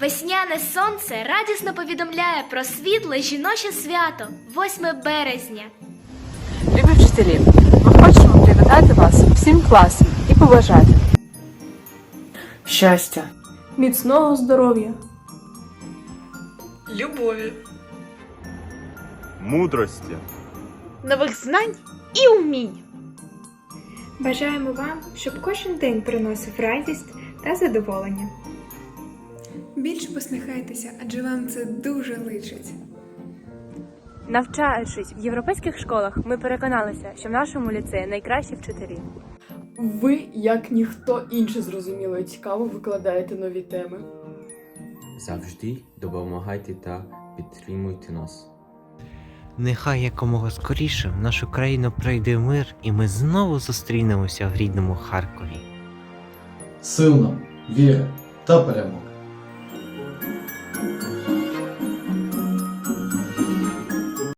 Весняне сонце радісно повідомляє про світле жіноче свято 8 березня. Любі вчителі, ми хочемо привітати вас всім класом і побажати щастя, міцного здоров'я, любові, мудрості, нових знань і умінь. Бажаємо вам, щоб кожен день приносив радість та задоволення. Більше посміхайтеся, адже вам це дуже личить. Навчаючись в європейських школах, ми переконалися, що в нашому ліцеї найкращі вчителі. ви, як ніхто інший зрозуміло і цікаво викладаєте нові теми. Завжди допомагайте та підтримуйте нас. Нехай якомога скоріше в нашу країну прийде мир, і ми знову зустрінемося в рідному Харкові. сил нам, віри та перемоги.